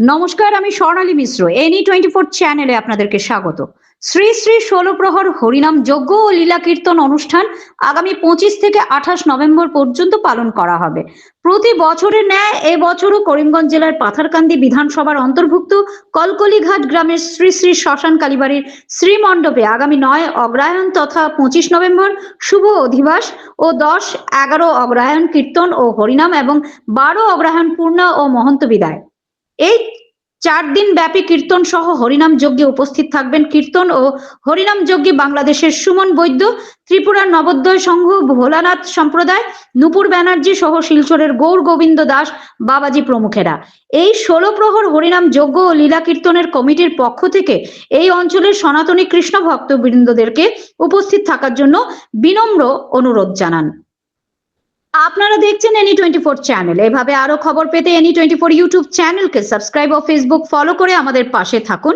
নমস্কার, আমি Swarnali Mishra any twenty four চ্যানেলে আপনাদেরকে স্বাগত। শ্রী শ্রী ষোলো প্রহর হরিনাম যজ্ঞ ও লীলা কীর্তন অনুষ্ঠান আগামী পঁচিশ থেকে আঠাশ নভেম্বর পর্যন্ত পালন করা হবে। প্রতি বছরের ন্যায় এবছরও করিমগঞ্জ জেলার পাথারকান্দি বিধানসভার অন্তর্ভুক্ত কলকলিঘাট গ্রামের শ্রী শ্রী শ্মশান কালীবাড়ির শ্রীমণ্ডপে আগামী নয় অগ্রায়ণ তথা পঁচিশ নভেম্বর শুভ অধিবাস ও দশ এগারো অগ্রায়ণ কীর্তন ও হরিনাম এবং বারো অগ্রহায়ণ পূর্ণা ও মহন্ত বিদায়। এই চার দিন ব্যাপী কীর্তন সহ হরিনাম যজ্ঞে উপস্থিত থাকবেন কীর্তন ও হরিনাম যজ্ঞে বাংলাদেশের সুমন বৈদ্য, ত্রিপুরার নবোদয় সংঘ, ভোলানাথ সম্প্রদায়, নুপুর ব্যানার্জি সহ শিলচরের গৌর গোবিন্দ দাস, বাবাজি প্রমুখেরা। এই ষোলো প্রহর হরিনাম যজ্ঞ ও লীলা কীর্তনের কমিটির পক্ষ থেকে এই অঞ্চলের সনাতনী কৃষ্ণ ভক্তবৃন্দদেরকে উপস্থিত থাকার জন্য বিনম্র অনুরোধ জানান। আপনারা দেখছেন এনি টোয়েন্টি ফোর চ্যানেল এভাবে আরও খবর পেতে এনি টোয়েন্টি ফোর ইউটিউব চ্যানেলকে সাবস্ক্রাইব ও ফেসবুক ফলো করে আমাদের পাশে থাকুন।